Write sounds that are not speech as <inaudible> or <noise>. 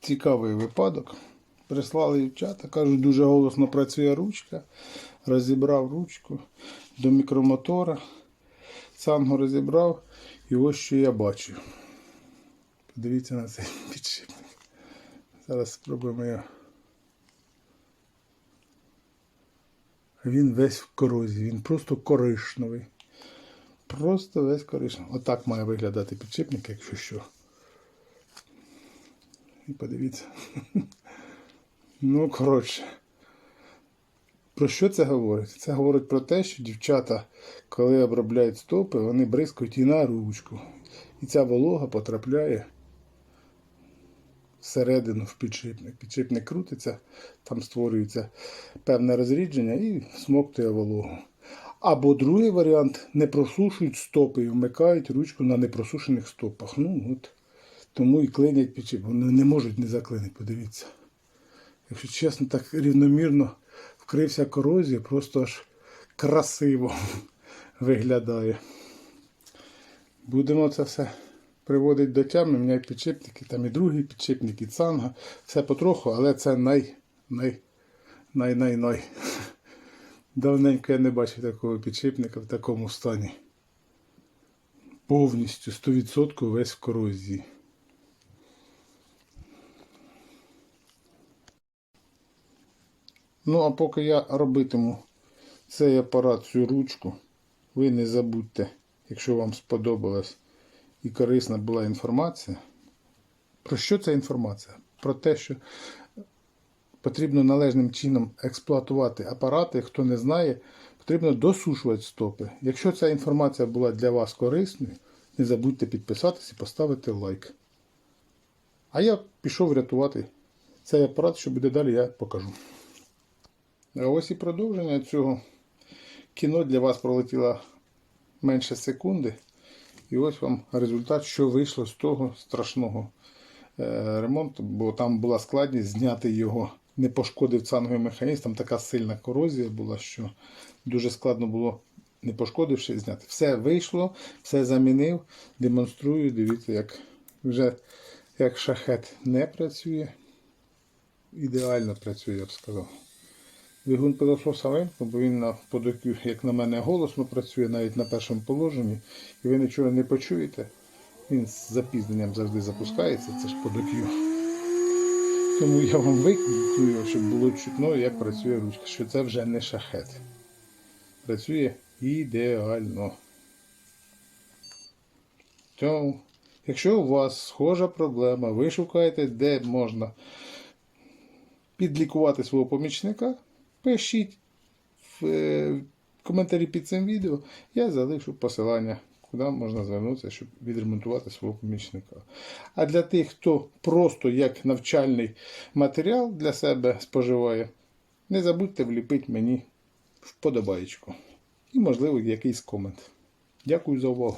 цікавий випадок. Прислали дівчата, кажуть, дуже голосно працює ручка. Розібрав ручку до мікромотора. Сам розібрав. І ось що я бачу. Подивіться на цей <laughs> підшипник. Зараз спробуємо його. Він весь в корозі, він просто коричневий. Просто весь коричневий. Отак має виглядати підшипник, якщо що. І подивіться. Ну, коротше. Про що це говорить? Це говорить про те, що дівчата, коли обробляють стопи, вони бризкають і на ручку. І ця волога потрапляє всередину в підшипник. Підшипник крутиться, там створюється певне розрідження і смоктує вологу. Або другий варіант не просушують стопи і вмикають ручку на непросушених стопах. Ну от тому і клинять підшипник. Вони не можуть не заклинити, подивіться. Якщо чесно, так рівномірно вкрився корозія, просто аж красиво <laughs> виглядає. Будемо це все приводити до тями. У мене є підшипники, там і другий підшипник, і цанга. Все потроху, але це най, най, най, най, най. <laughs> Давненько я не бачив такого підшипника в такому стані. Повністю 100% весь в корозії. Ну, а поки я робитиму цей апарат, цю ручку, ви не забудьте, якщо вам сподобалась і корисна була інформація. Про що ця інформація? Про те, що потрібно належним чином експлуатувати апарати. Хто не знає, потрібно досушувати стопи. Якщо ця інформація була для вас корисною, не забудьте підписатися і поставити лайк. А я пішов рятувати цей апарат, що буде далі, я покажу. Ось і продовження цього кіно для вас пролетіло менше секунди. І ось вам результат, що вийшло з того страшного е, ремонту, бо там була складність зняти його, не пошкодив цанговий механізм. Там така сильна корозія була, що дуже складно було, не пошкодивши, зняти. Все вийшло, все замінив, демонструю. Дивіться, як вже як шахет не працює. Ідеально працює, я б сказав. Двигун пилососа Венко, бо він на подокю, як на мене, голосно працює навіть на першому положенні, і ви нічого не почуєте. Він з запізненням завжди запускається, це ж подокю. Тому я вам викликую, щоб було чутно, як працює ручка, що це вже не шахет. Працює ідеально. Тому, якщо у вас схожа проблема, ви шукаєте, де можна підлікувати свого помічника, пишіть в е, коментарі під цим відео. Я залишу посилання, куди можна звернутися, щоб відремонтувати свого помічника. А для тих, хто просто як навчальний матеріал для себе споживає, не забудьте вліпити мені вподобаєчку. І, можливо, якийсь комент. Дякую за увагу.